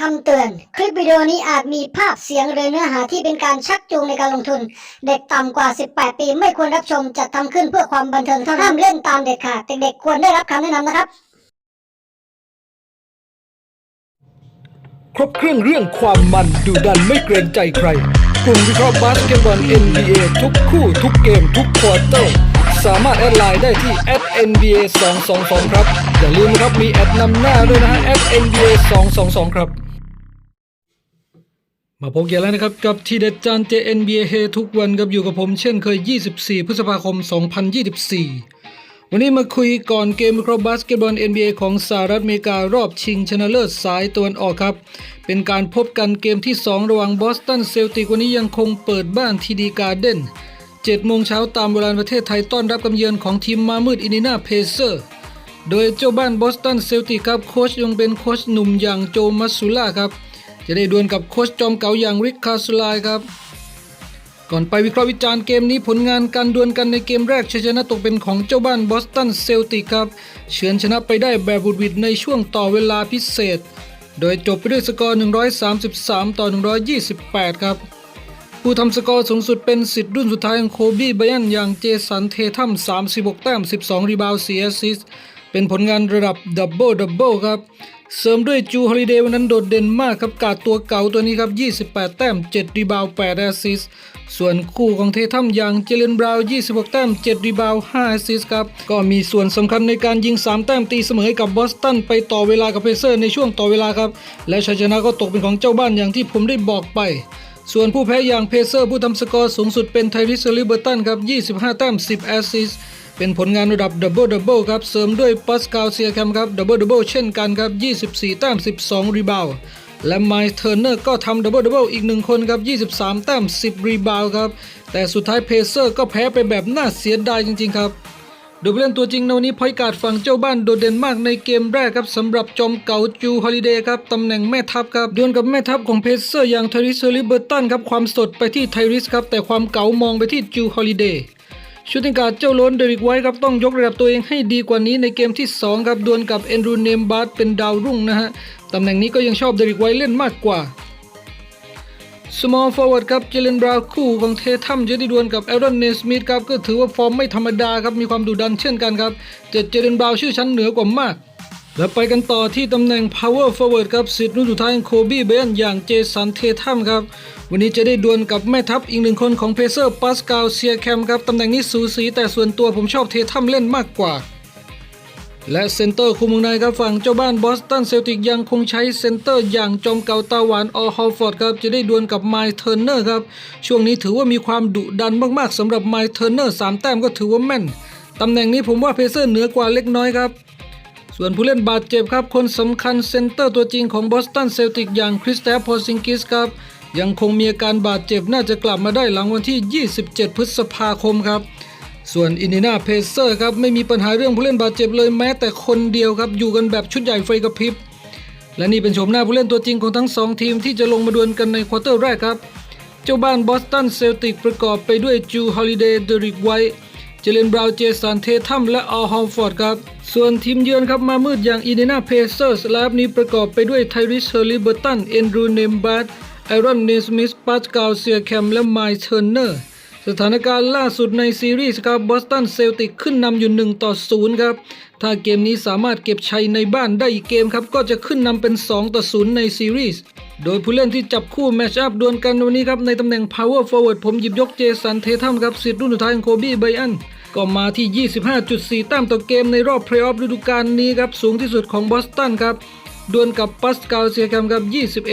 คำเตือน คลิปวิดีโอนี้อาจมีภาพเสียงหรือเนื้อหาที่เป็นการชักจูงในการลงทุน เด็กต่ำกว่า 18 ปีไม่ควรรับชมจัดทำขึ้นเพื่อความบันเทิงเท่านั้นห้ามเล่นตามเด็ดขาดเด็กๆควรได้รับคำแนะนำนะครับ ครบเครื่องเรื่องความมันดูดันไม่เกรงใจใคร กลุ่มวิเคราะห์บาสเกตบอล NBA ทุกคู่ทุกเกมทุกควอเตอร์ สามารถแอดไลน์ได้ที่ @nba 222ครับ อย่าลืมนะครับมีแอดนำหน้าด้วยนะฮะ @nba 222ครับ มาพบกันแล้วนะครับกับทีเด็ดจาน JNBA เฮทุกวันกับอยู่กับผมเช่นเคย 24 พฤษภาคม 2024 วันนี้มาคุยก่อนเกมวิคราะห์บาสเกตบอล NBA ของสหรัฐอเมริการอบชิงชนะเลิศสายตะวันออกครับ เป็นการพบกันเกมที่ 2 ระหว่างบอสตันเซลติกวันนี้ยังคงเปิดบ้านทีดีการ์เด้น7โมงเช้าตามเวลาประเทศไทยต้อนรับกำเยือนของทีมมามืดอินดินาเพเซอร์ โดยเจ้าบ้านบอสตันเซลติกครับโค้ชยังเป็นโค้ชหนุ่มอย่างโจมัสซูล่าครับ จะได้ดวลกับโค้ชจอมเก่าอย่างริกคาสุไลครับ ก่อนไปวิเคราะห์วิจารณ์เกมนี้ผลงานการดวลกันในเกมแรกชัยชนะตกเป็นของเจ้าบ้านบอสตันเซลติกครับเฉือนชนะไปได้แบบบุดวิดในช่วงต่อเวลาพิเศษ โดยจบไปด้วยสกอร์ 133 ต่อ 128 ครับผู้ทำสกอร์สูงสุดเป็นสิทธิ์รุ่นสุดท้ายของโคบี้ไบรอันอย่างเจสันเททัม36 แต้ม 12 รีบาวด์4แอสซิสเป็นผลงานระดับดับเบิลดับเบิลครับ เสริมด้วยจูฮอลิเดย์วันนั้นโดดเด่นมากครับกาดตัวเก่าตัวนี้ครับ 28 แต้ม 7 รีบาว 8 แอสซิสส่วนคู่ของเททัมอย่างเจเลนบราวน์26 แต้ม 7 รีบาว 5 แอสซิสครับ ก็มีส่วนสำคัญในการยิง 3 แต้มตีเสมอให้กับบอสตันไปต่อเวลากับเพเซอร์ในช่วงต่อเวลาครับ และชัยชนะก็ตกเป็นของเจ้าบ้านอย่างที่ผมได้บอกไป ส่วนผู้แพ้อย่างเพเซอร์ผู้ทำสกอร์สูงสุดเป็นไทริสลิเบอร์ตันครับ 25แต้ม10 แอสซิสเป็นผลงานระดับดับเบิลดับเบิลครับ เสริมด้วยปัสกาลเซียแคมครับดับเบิลดับเบิลเช่นกันครับ 24 แต้ม 12 รีบาวและไมค์เทอร์เนอร์ก็ทำดับเบิลดับเบิลอีกหนึ่งคนครับ 23 แต้ม 10 รีบาวครับ แต่สุดท้ายเพเซอร์ก็แพ้ไปแบบน่าเสียดายจริง ๆ ครับ ดยผู้เล่นตัวจริงในวันนี้พอยการ์ดฝั่งเจ้าบ้านโดดเด่นมากในเกมแรกครับสำหรับจอมเก่าจูฮอลิเดย์ครับตำแหน่งแม่ทัพครับดวลกับแม่ทัพของเพเซอร์อย่างไทริสลิเบอร์ตันครับความสดไปที่ไทริสครับแต่ความเก๋ามองไปที่จูฮอลิเดย์ชูติงการ์ดเจ้าล้นเดริกไว้ครับต้องยกระดับตัวเองให้ดีกว่านี้ในเกมที่ 2 ครับดวลกับเอนดรูเนมบาร์เป็นดาวรุ่งนะฮะตำแหน่งนี้ก็ยังชอบเดริกไว้เล่นมากกว่า small forward ครับเจเลนบราวคู่ของเททัมจะได้ดวลกับเอรอนเนสมิธครับก็ถือว่าฟอร์มไม่ธรรมดาครับมีความดุดันเช่นกันครับแต่เจเลนบราวชื่อชั้นเหนือกว่ามาก แล้วไปกันต่อที่ตำแหน่ง power forward ครับสิทธิ์รุ่นสุดท้ายของโคบี้เบนอย่างเจสันเททัมครับวันนี้จะได้ดวลกับแม่ทัพอีกหนึ่งคนของเพเซอร์ปาสกาลเซียแคมครับตำแหน่งนี้สูสีแต่ส่วนตัวผมชอบเททัมเล่นมากกว่า และเซนเตอร์คุมวงในครับฝั่งเจ้าบ้านบอสตันเซลติกยังคงใช้เซนเตอร์อย่างจอมเก่าตาหวานออฮอลฟอร์ดครับจะได้ดวลกับไมล์เทอร์เนอร์ครับช่วงนี้ถือว่ามีความดุดันมากๆสำหรับไมล์เทอร์เนอร์สามแต้มก็ถือว่าแม่นตำแหน่งนี้ผมว่าเพเซอร์เหนือกว่าเล็กน้อยครับส่วนผู้เล่นบาดเจ็บครับ คนสำคัญเซนเตอร์ตัวจริงของบอสตันเซลติกอย่างคริสแตฟพอซิงกิสครับ ยังคงมีอาการบาดเจ็บน่าจะกลับมาได้หลังวันที่ 27 พฤษภาคมครับ ส่วนอินเดียนาเพเซอร์ครับไม่มีปัญหาเรื่องผู้เล่นบาดเจ็บเลยแม้แต่คนเดียวครับอยู่กันแบบชุดใหญ่ไฟกระพริบ และนี่เป็นโฉมหน้าผู้เล่นตัวจริงของทั้งสองทีมที่จะลงมาดวลกันในควอเตอร์แรกครับ เจ้าบ้านบอสตันเซลติกประกอบไปด้วยจูฮอลิเดย์เดริกไวท์เจเลนบราวน์เจสันเททัมและอัลฮอมฟอร์ดครับ ส่วนทีมเยือนครับมามืดอย่างอินเดียนาเพเซอร์สและนี้ประกอบไปด้วยไทริสเฮอร์ลิเบอร์ตันเอนดรูเนมบัตไอรอนเนสมิสปัสกาลเซียแคมและไมล์เทอร์เนอร์ สถานการณ์ล่าสุดในซีรีส์ครับบอสตันเซลติกขึ้นนำอยู่1ต่อ0ครับ ถ้าเกมนี้สามารถเก็บชัยในบ้านได้อีกเกมครับ ก็จะขึ้นนำเป็น 2 ต่อ0ในซีรีส์ โดยผู้เล่นที่จับคู่แมชอัพดวลกันวันนี้ครับ ในตำแหน่ง power forward ผมหยิบยกเจสันเททัมครับสิทธิ์รุ่นสุดท้ายของโคบี้ไบอันก็มาที่ 25.4 แต้มต่อเกมในรอบเพลย์ออฟฤดูกาลนี้ครับสูงที่สุดของบอสตันครับดวลกับปัสกาลเซียแคมครับ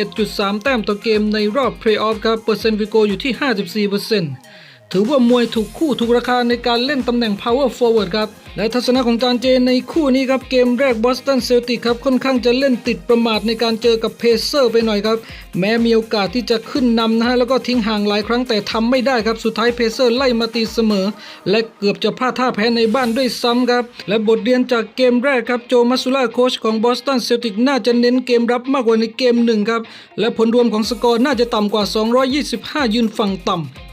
21.3 แต้มต่อเกมในรอบเพลย์ออฟครับเปอร์เซ็นต์ฟิโกอยู่ที่ 54% ถือว่ามวยถูกคู่ถูกราคาในการเล่นตำแหน่ง power forward ครับ และทัศนะของจานเจในคู่นี้ครับ เกมแรกบอสตันเซลติกครับ ค่อนข้างจะเล่นติดประมาทในการเจอกับเพเซอร์ไปหน่อยครับ แม้มีโอกาสที่จะขึ้นนำนะฮะ แล้วก็ทิ้งห่างหลายครั้งแต่ทำไม่ได้ครับ สุดท้ายเพเซอร์ไล่มาตีเสมอ และเกือบจะพลาดท่าแพ้ในบ้านด้วยซ้ำครับ และบทเรียนจากเกมแรกครับโจมาสุล่าโค้ชของบอสตันเซลติกน่าจะเน้นเกมรับมากกว่าในเกมหนึ่งครับและผลรวมของสกอร์น่าจะต่ำกว่า 225 ยืนฝั่งต่ำ